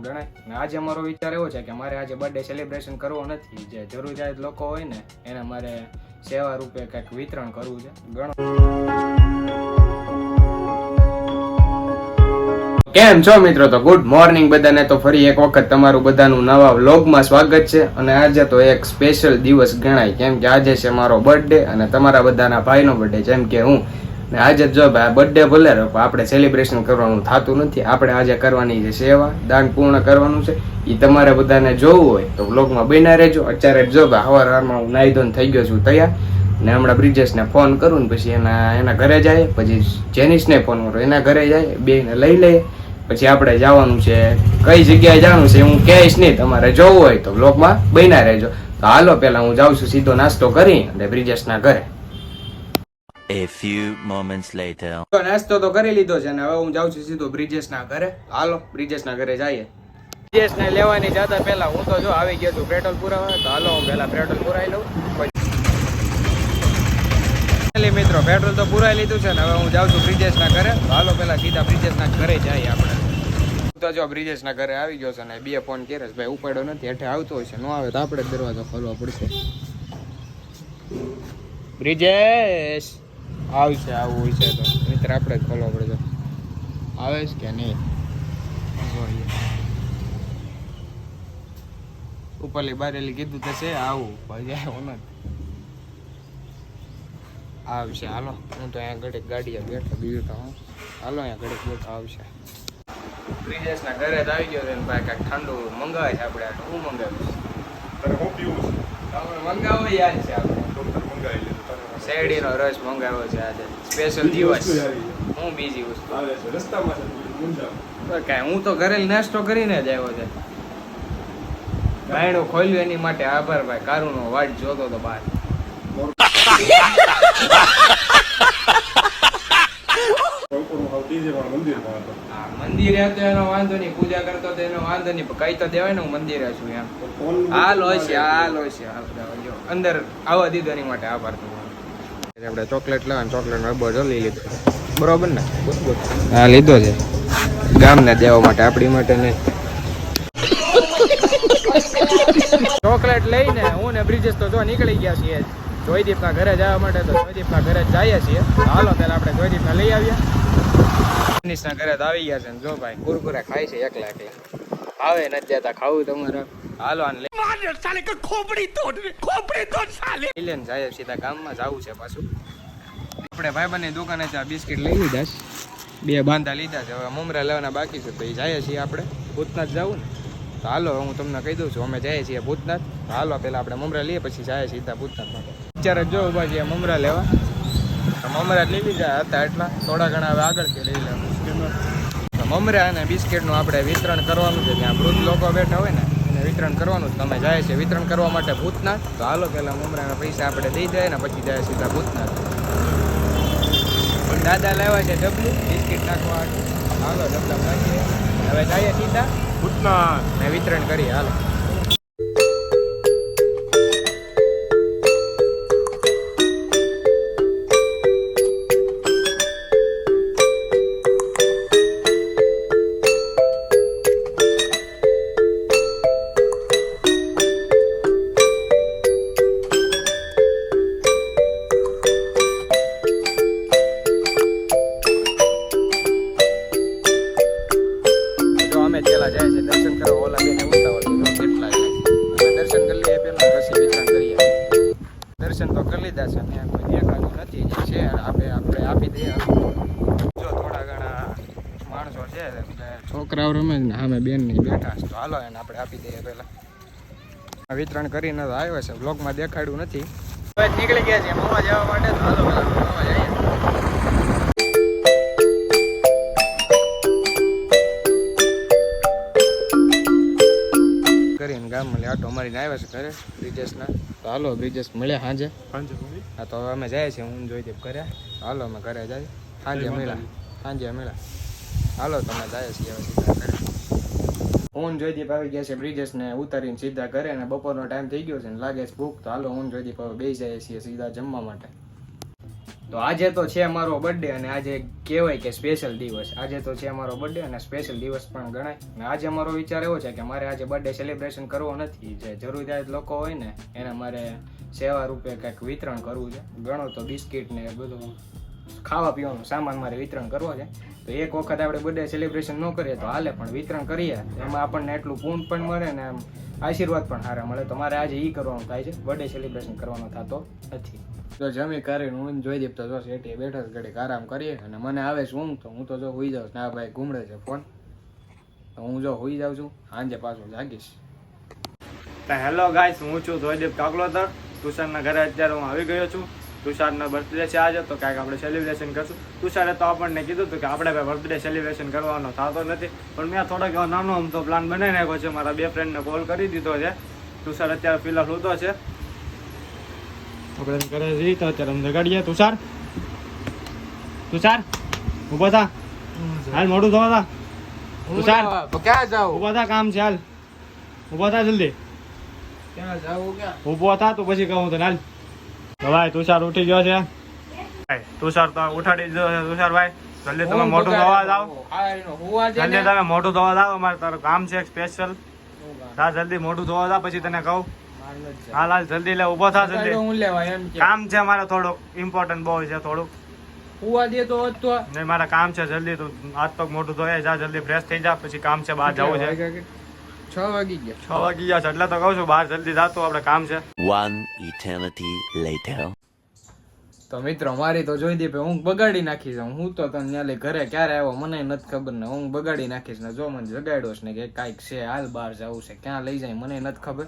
ગણાય. અને આજે અમારો વિચાર એવો છે કે મારે આજે બર્થડે સેલિબ્રેશન કરવો નથી. જે જરૂરિયાત લોકો હોય ને, એને મારે સેવા રૂપે કંઈક વિતરણ કરવું છે. ગણો. કેમ છો મિત્રો? તો ગુડ મોર્નિંગ બધાને. તો ફરી એક વખત તમારું બધાનું નવા વ્લોગમાં સ્વાગત છે. અને આજે તો એક સ્પેશિયલ દિવસ ગણાય. કેમ કે આજે છે મારો બર્થડે અને તમારા બધાના ભાઈનો બર્થડે જેમ કે હું ને આજે જો ભાઈ બર્થડે ભલે રહો આપણે સેલિબ્રેશન કરવાનું થતું નથી. આપણે આજે કરવાની છે સેવા, દાન પૂર્ણ કરવાનું છે એ તમારે બધાને જોવું હોય તો બ્લોગમાં બન્યા રહેજો. અત્યારે જો ભાઈ હવાર હવારમાં હું નાહી થઈ ગયો છું તૈયાર. ને હમણાં બ્રિજેશને ફોન કરું ને પછી એના એના ઘરે જાય, પછી જેનિસને ફોન કરું. એના ઘરે જાય બેને લઈ લઈએ પછી આપણે જવાનું છે. કઈ જગ્યાએ જવાનું છે હું કહીશ નહીં. તમારે જોવું હોય તો બ્લોગમાં બન્યા રહેજો. તો હાલો, પહેલાં હું જાઉં છું, સીધો નાસ્તો કરી અને બ્રિજેશના ઘરે. A few moments later. તો નાસ્તો તો કરી લીધો છે ને હવે હું જાઉં છું સીધો બ્રિજેશના ઘરે. હાલો, બ્રિજેશના ઘરે જઈએ. બ્રિજેશને લેવાની જતા પહેલા હું તો જો આવી ગયો છું પેટ્રોલ પુરાવા, તો હાલો હું પહેલા પેટ્રોલ પુરાવી લઉં. મિત્રો, પેટ્રોલ તો પુરાઈ લીધું છે ને હવે હું જાઉં છું બ્રિજેશના ઘરે. હાલો પહેલા સીધા બ્રિજેશના ઘરે જઈએ આપણે. તો જો બ્રિજેશના ઘરે આવી ગયો છે ને બે ફોન કરે ભાઈ, ઉપાડ્યો નથી, હેઠે આવતો હોય છે. ન આવે તો આપણે દરવાજો ખોલવો પડશે. બ્રિજેશ! આવશે આવું હોય છે તો. મિત્ર આપણે જ ખોલવા પડશે આવે છે કે નહીં? જોઈએ. ઉપરલી બારેલી કીધું તો છે આવું. પછી આવ્યો આવશે હાલો. હું તો અહીંયા ઘડીક ગાડીએ બેઠો બીજું તો હું. હાલો અહીંયા ઘડીક બેઠો આવશે. બ્રિજેશના ઘરે જ આવી ગયો છે ભાઈ કાંઈક ઠંડુ મંગાવે છે આપણે શું મંગાવ્યું તને હું પીવું છે છે. તમે મંગાવો યાદ છે આપણે ડોક્ટર મંગાવી લીધું તને શેરડીનો રસ મંગાવ્યો છે આજે. સ્પેશિયલ દિવસ. હું બીજી વસ્તુ. રસ્તામાં કાંઈ હું તો ઘરે નાસ્તો કરીને જ આવ્યો છે. બાયણું ખોલ્યું એની માટે આભાર ભાઈ કારુનો વાટ જોતો તો બહાર. મંદિરે હતો એનો વાંધો નહીં પૂજા કરતો તો એનો વાંધો નહીં કઈ તો દેવાય ને હું મંદિરે છું એમ. હાલ હોય છે હાલ હોય છે અંદર આવવા દીધો એની માટે આભાર તમારો આપણે ચોકલેટ લેવાનું ચોકલેટ ડબ્બો જો લઈ લીધો. બરોબર ને? હા લીધો છે. ગામને દેવા માટે આપણી માટે નહીં. ચોકલેટ લઈને હું ને બ્રિજેશ તો જો નીકળી ગયા છીએ. જોયદીપના ઘરે જવા માટે તો જોયદીપના ઘરે જ જઈએ છીએ. તો હાલો ત્યારે આપણે જોયદીપને લઈ આવ્યા મનીષના ઘરે તો આવી ગયા છે ને જો ભાઈ. કુરકુરે ખાય છે એકલા એકલા. આવે નથી જતા ખાવું તમારે. હાલો આને લઈ. લઈ લઈને જાય સીધા ગામમાં જવું છે પાછું. આપણે ભાઈબંધની દુકાને ત્યાં બિસ્કિટ લઈ લીધા છે. બે બાંધા લીધા છે હવે મમરા લેવાના બાકી છે તો એ જાય છીએ આપણે. ભૂતનાથ જવું ને. તો હાલો હું તમને કહી દઉં છું અમે જઈએ છીએ ભૂતનાથ. હાલો પહેલાં આપણે મમરા લઈએ પછી જાય સીધા ભૂતનાથ માટે અત્યારે જો ઊભા છીએ મમરા લેવા. તો મમરા લઈ લીધા હતા એટલા થોડા ઘણા હવે આગળ કે લઈ લેવા. મમરા અને બિસ્કિટનું આપણે વિતરણ કરવાનું છે ત્યાં વૃદ્ધ લોકો બેઠા હોય ને. વિતરણ કરવાનું, તમે જાય છે વિતરણ કરવા માટે ભૂતનાથ તો હાલો પહેલા મમરાના પૈસા આપણે દઈ જાય ને પછી જાય સીધા ભૂતનાથ પણ દાદા લાવ્યા છે ડબલું, બિસ્કિટ નાખવા. હાલો, ડબલા નાખીએ હવે જઈએ સીધા ભૂતનાથ. ને વિતરણ કરીએ, હાલો દર્શન તો કરી લીધા છે ને કોઈ દેખાતું નથી, જે છે આપણે આપણે આપી દઈએ. જો થોડા ઘણા માણસો છે છોકરાઓ રમે ને, સામે બેનની બેઠા છે. તો હાલો એને આપણે આપી દઈએ આ વિતરણ કરીને તો આવ્યો છે બ્લોગમાં દેખાડ્યું નથી. નીકળી ગયા છે, મોવા જવા માટે. તો હાલો મોવા જઈએ. ગામમાં આટો મારીને આવ્યા છે ઘરે બ્રિજેશના તો હાલો બ્રિજેશ મળ્યા સાંજે? હા તો હવે અમે જાય છે હું જોઈ દેવ ઘરે. હાલો અમે ઘરે જાય. સાંજે મળ્યા. સાંજે મળ્યા. હાલો તમે જાય છીએ હવે સીધા ઘરે. હું જોઈદીપ આવી ગયા છે બ્રિજેશ ને ઉતારીને સીધા ઘરે અને બપોરનો ટાઈમ થઈ ગયો છે ને લાગે છે ભૂખ. તો હાલો હું જોઈદીપ હવે બેસી જાય છીએ સીધા જમવા માટે. તો આજે તો છે મારો બર્થડે અને આજે કહેવાય કે સ્પેશિયલ દિવસ. આજે તો છે મારો બર્થડે અને સ્પેશિયલ દિવસ પણ ગણાય. અને આજે મારો વિચાર એવો છે કે મારે આજે બર્થડે સેલિબ્રેશન કરવો નથી. જે જરૂરિયાત લોકો હોય ને, એને મારે સેવા રૂપે કંઈક વિતરણ કરવું છે. ગણો તો બિસ્કિટ ને બધું ખાવા પીવાનું સામાન મારે વિતરણ કરવો છે. તો એક વખત આપણે બર્થડે સેલિબ્રેશન ન કરીએ તો હાલે, પણ વિતરણ કરીએ. એમાં આપણને એટલું પૂન પણ મળે ને આમ આશીર્વાદ પણ સારા મળે. તો મારે આજે એ કરવાનું થાય છે. બર્થડે સેલિબ્રેશન કરવાનો થતો નથી. તો જમી કરીને હું જોઈ દીપ તો જો શેઠી બેઠો ઘડીક આરામ કરીએ અને મને આવે છે ઊંઘ તો હું તો જો હોઈ જાઉં ના, ભાઈ ઘૂમડે છે ફોન. તો હું જો હોઈ જાઉં છું. સાંજે પાછું જાગીશ. હેલો ગાઈસ, હું છું ધોઈદેવ કાકલોતર. તુષારના ઘરે અત્યારે હું આવી ગયો છું. તુષારના બર્થડે છે આજે, તો કાંઈક આપણે સેલિબ્રેશન કરશું. તુષારે તો આપણને કીધું હતું કે આપણે ભાઈ બર્થડે સેલિબ્રેશન કરવાનો થતો નથી. પણ મેં થોડોક એવો નાનો અમથો પ્લાન બનાવી નાખ્યો છે. મારા બે ફ્રેન્ડને કોલ કરી દીધો છે. તુષાર અત્યારે ફિલહાલ ઉતો છે. આપણે એમ કરે છે તો અત્યારે અમને ગાડીએ તુષાર? તુષાર? ઊભો થા. હાલ મોડું થવા થા. તુષાર? ક્યાં જાવ ઊભો થા કામ છે હાલ. ઊભો થા જલ્દી. ક્યાં જાવ ક્યાં? ઊભો થા તો પછી કહું તને હાલ. ભાઈ તુષાર ઉઠી ગયો છે. તુષાર તો ઉઠાડી દીધો છે તુષાર ભાઈ. જલ્દી તમે મોટું ધોવા જાઓ. જલ્દી તમે મોટું ધોવા જાઓ અમારે તારું કામ છે સ્પેશિયલ હા જલ્દી મોટું ધોવા લાવ પછી તને કહું. હાલ હાલ જલ્દી લે ઊભો થા જલ્દી. હું લેવા એમ કે. કામ છે મારે થોડુંક ઇમ્પોર્ટન્ટ બહુ છે થોડુંક હુવા દે તો તો. ને મારે કામ છે જલ્દી તું હાથ પગ મોટું ધોયા જા જલ્દી ફ્રેશ થઈ જા પછી કામ છે બહાર જવું છે. છ વાગી ગયા. છ વાગી ગયા છે એટલે તો કહું છું બહાર જલ્દી જાતું આપણે કામ છે. One eternity later. તો મિત્રો મારી તો જોઈ દે હું બગાડી નાખીશ હું તો તને ન્યા ઘરે ક્યારે આવ્યો મને નથી ખબર ને હું બગાડી નાખીશ ને જો મને જગાડ્યો છે ને કે કાંઈક છે હાલ બહાર જવું છે ક્યાં લઈ જાય મને નથી ખબર.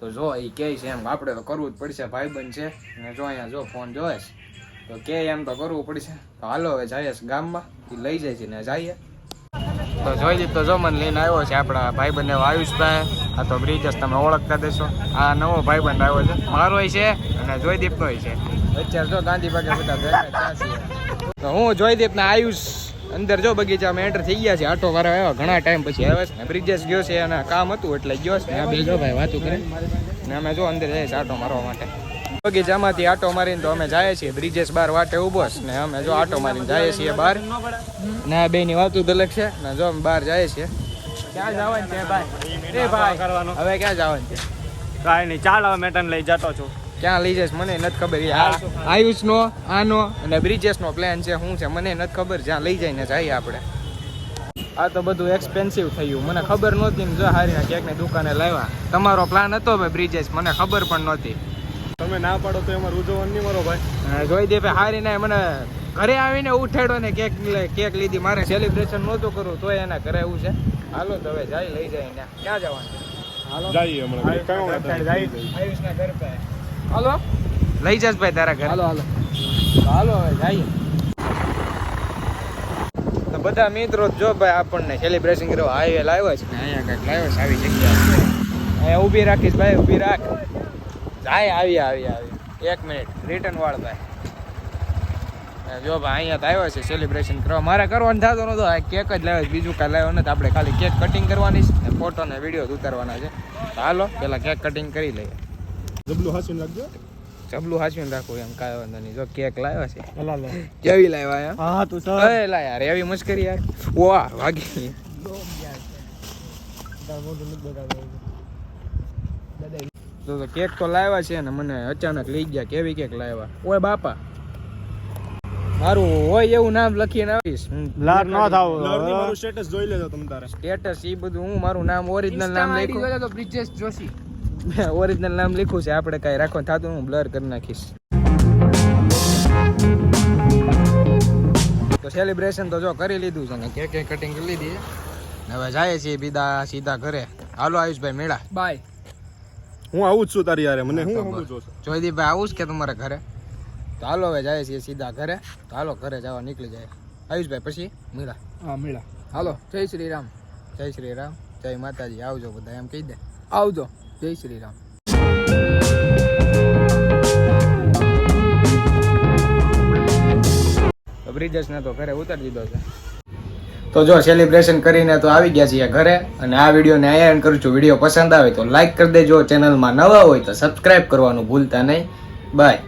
તો જો એ કહે છે એમ આપણે તો કરવું જ પડશે ભાઈબંધ છે. ને જો અહીંયા જો ફોન છે તો કે એમ તો કરવું પડશે. તો હાલો હવે જઈએ ગામમાં એ લઈ જાય છે ને જઈએ. તો જોઈ લીધો તો જો મને લઈને આવ્યો છે આપણા ભાઈબંધ એવો આયુષભાઈ આ તો બ્રિજસ તમે ઓળખતા દેશો. આ નવો ભાઈબંધ આવ્યો છે. મારોય છે અને જોયદીપનોય છે. અત્યારે જો ગાંધી બધા ભેગા થયા છીએ. તો હું જોયદીપ ના આયુષ અંદર જો બગીચામાં એન્ટર થઈ ગયા છે આટો વાળો આવ્યો. ઘણા ટાઈમ પછી આવ્યા છે. ને બ્રિજેશ ગયો છે અને કામ હતું એટલે ગયો છે. ને આ બે જો ભાઈ વાતું કરે. ને અમે જો અંદર જઈએ છીએ આટો મારવા માટે. બગીચામાંથી આટો મારીને તો અમે જઈએ છીએ. બ્રિજેશ બાર વાટે ઊભો છે. ને અમે જો આટો મારીને જઈએ છીએ બહાર. ને આ બે ની વાતું દલક અલગ છે. ને જો અમે બહાર જઈએ છીએ. ક્યાં જવાનું છે ભાઈ? ભાઈ. કરવાનું હવે ક્યાં જવાનું છે? કાંઈ નહીં ચાલ હવે મેટન તને લઈ જતો છું. ક્યાં લઈ જઈશ મને નથી ખબર. એ આયુષનો આનો અને બ્રિજેશનો પ્લાન છે શું છે મને નથી ખબર. જ્યાં લઈ જઈને જઈએ આપણે. આ તો બધું એક્સપેન્સિવ થયું મને ખબર નહોતી ને જો હારીના કેકની દુકાને લાવ્યા. તમારો પ્લાન હતો ભાઈ બ્રિજેશ મને ખબર પણ નહોતી. તમે ના પાડો તો એમાં ઉજવવાનું નહીં મારો ભાઈ. જોઈ દે ભાઈ હારીને મને ઘરે આવીને ઉઠાડ્યો ને કેક કેક લીધી. મારે સેલિબ્રેશન નહોતું કરવું તોય એના ઘરે એવું છે. હાલો તો હવે જાય લઈ જાય ને ક્યાં જવાનું હાલો જઈએ હમણાં. આયુષના ઘર પાસે. હાલો? લઈ જશ ભાઈ તારા ઘરે. હાલો હાલો. હાલો હવે જઈએ. તો બધા મિત્રો જો ભાઈ આપણને સેલિબ્રેશન કરવા હાઈવે લાવ્યો છે અહીંયા કંઈક લાવ્યો છે આવી જગ્યા અહીંયા ઊભી રાખીશ ભાઈ ઊભી રાખ. જાય આવી આવી આવી. એક મિનિટ રિટર્ન વાળ ભાઈ. જો ભાઈ અહીંયા તો આવ્યો છે સેલિબ્રેશન કરવા. મારે કરવાનું થતો નતો. આ કેક જ લાવ્યો બીજું કાંઈ લાવ્યો નથી. આપણે ખાલી કેક કટિંગ કરવાની છે ને ફોટો ને વીડિયો ઉતારવાના છે. તો હાલો પેલા કેક કટિંગ કરી લઈએ. જબલું હાસીને એમ કાંઈ વાંધો નહીં. જો કેક લાવ્યા છે. કેવી લાવ્યા એમ હા તું સર. અરે યાર એવી મસ્કરી યાર. વાહ વાગી તો તો કેક તો લાવ્યા છે ને મને અચાનક લઈ ગયા. કેવી કેક લાવ્યા? ઓય બાપા. મારું હોય એવું નામ લખીને આવીશ. લાર ન થાવ. મારું સ્ટેટસ જોઈ લેજો તમે તારે. સ્ટેટસ એ બધું હું મારું નામ ઓરિજિનલ નામ લખ્યું. તો બ્રિજેશ જોશી. ઓરિજિનલ નામ લખ્યું છે. આપણે કાંઈ રાખવાનું થતું હું બ્લર કરી નાખીશ. તો સેલિબ્રેશન તો જો કરી લીધું છે ને. કેક કટિંગ કરી લીધી ને હવે જાય છે બીજા સીધા ઘરે. હાલો આયુષભાઈ મેળા. બાય હું આવું જ છું તારી યારે મને હું છું. જોયદીપભાઈ આવું જ કે તમારા ઘરે? તો હાલો હવે જાય છીએ સીધા ઘરે. તો હાલો ઘરે જવા નીકળી જાય. આયુષભાઈ પછી? મેળા. હા મેળા. હાલો જય શ્રી રામ. જય શ્રી રામ. જય માતાજી આવજો બધા એમ કહી દે. આવજો. જય શ્રી રામ તો તો ઘરે ઉતારી દીધો છે. તો જો સેલિબ્રેશન કરીને તો આવી ગયા છીએ ઘરે અને આ વિડીયોને અહીંયા કરું છું. વીડિયો પસંદ આવે તો લાઇક કરી દેજો. ચેનલમાં નવા હોય તો સબસ્ક્રાઈબ કરવાનું ભૂલતા નહીં. બાય